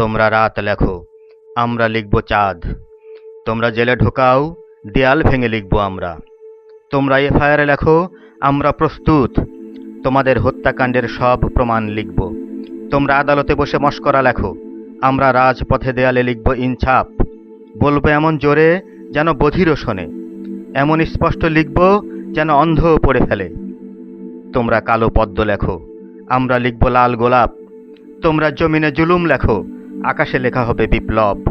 তোমরা রাত লেখো, আমরা লিখব চাঁদ। তোমরা জেলে ঢোকাও, দেয়াল ভেঙে লিখব আমরা। তোমরা এফআইআর লেখো, আমরা প্রস্তুত, তোমাদের হত্যাকাণ্ডের সব প্রমাণ লিখব। তোমরা আদালতে বসে মস্করা লেখো, আমরা রাজপথে দেয়ালে লিখব ইনছাপ। বলব এমন জোরে যেন বধিরও শোনে, এমন স্পষ্ট লিখব যেন অন্ধ পড়ে ফেলে। তোমরা কালো পদ্ম লেখো, আমরা লিখব লাল গোলাপ। তোমরা জমিনে জুলুম লেখো আকাশে লেখা হবে বিপ্লব।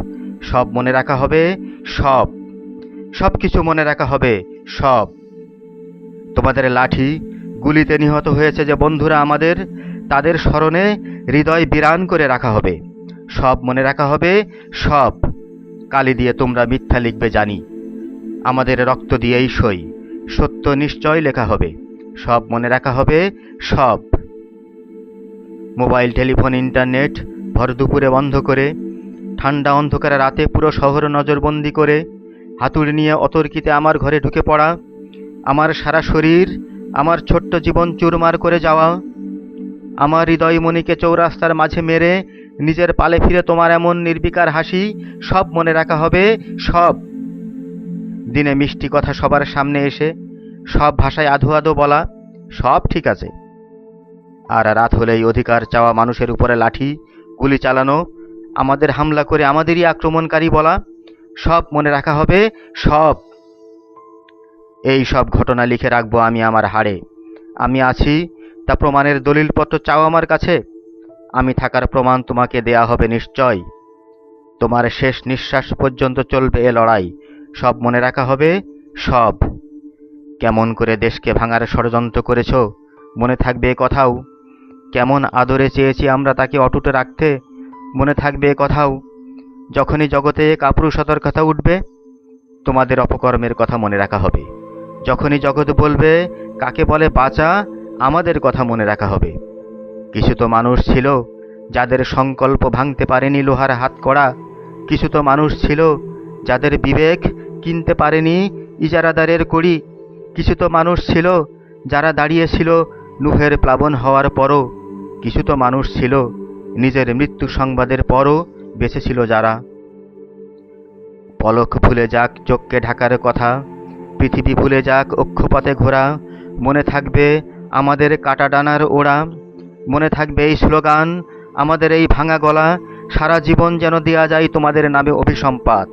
সব মনে রাখা হবে সব। সব কিছু মনে রাখা হবে সব। তোমাদের লাঠি গুলিতে নিহত হয়েছে যে বন্ধুরা আমাদের, তাদের স্মরণে হৃদয় বিরান করে রাখা হবে। সব মনে রাখা হবে সব। কালি দিয়ে তোমরা মিথ্যা লিখবে জানি। আমাদের রক্ত দিয়েই সই। সত্য নিশ্চয় লেখা হবে। সব মনে রাখা হবে সব। মোবাইল, টেলিফোন, ইন্টারনেট ভর দুপুরে বন্ধ করে ঠান্ডা অন্ধকারে রাতে পুরো শহর নজরবন্দি করে, হাতুড়ি নিয়ে অতর্কিতে আমার ঘরে ঢুকে পড়া, আমার সারা শরীর, আমার ছোট্ট জীবন চুরমার করে যাওয়া, আমার হৃদয় মনিকে চৌরাস্তার মাঝে মেরে নিজের পালে ফিরে তোমার এমন নির্বিকার হাসি, সব মনে রাখা হবে, সব। দিনে মিষ্টি কথা সবার সামনে এসে, সব ভাষায় আধো আধো বলা, সব ঠিক আছে। আর রাত হলেই অধিকার চাওয়া মানুষের উপরে লাঠি গুলি চালানো, আমাদের হামলা করে আমাদেরই আক্রমণকারী বলা, সব মনে রাখা হবে, সব। এই সব ঘটনা লিখে রাখব আমি আমার হাড়ে। আমি আছি, তা প্রমাণের দলিলপত্র চাও আমার কাছে? আমি থাকার প্রমাণ তোমাকে দেয়া হবে নিশ্চয়। তোমার শেষ নিঃশ্বাস পর্যন্ত চলবে এ লড়াই। সব মনে রাখা হবে, সব। কেমন করে দেশকে ভাঙার ষড়যন্ত্র করেছ? মনে থাকবে এ কথাও। কেমন আদরে চেয়েছি আমরা তাকে অটুটে রাখতে? মনে থাকবে কথাও। যখনই জগতে কাপুরুষতার কথা উঠবে, তোমাদের অপকর্মের কথা মনে রাখা হবে। যখনই জগৎ বলবে, কাকে বলে বাঁচা? আমাদের কথা মনে রাখা হবে। কিছু তো মানুষ ছিল যাদের সংকল্প ভাঙতে পারেনি লোহার হাত করা কিছু তো মানুষ ছিল যাদের বিবেক কিনতে পারেনি ইজারাদারের কড়ি। কিছু তো মানুষ ছিল যারা দাঁড়িয়েছিল নুহের প্লাবন হওয়ার পরও। কিছু তো মানুষ ছিল, নিজের মৃত্যু সংবাদের পরও বেঁচে ছিল যারা। পলক ভুলে যাক, চোখকে ঢাকার কথা, পৃথিবী ভুলে যাক অক্ষপথে ঘোরা, মনে থাকবে আমাদের কাটা ডানার ওড়া, মনে থাকবে এই স্লোগান, আমাদের এই ভাঙা গলা, সারা জীবন যেন দেয়া যায় তোমাদের নামে অভিসম্পাত।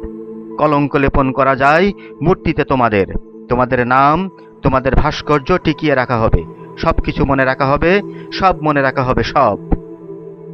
কলঙ্ক লেপন করা যায় মূর্তিতে তোমাদের তোমাদের নাম, তোমাদের ভাস্কর্য টিকিয়ে রাখা হবে। সব কিছু মনে রাখা হবে সব মনে রাখা হবে সব।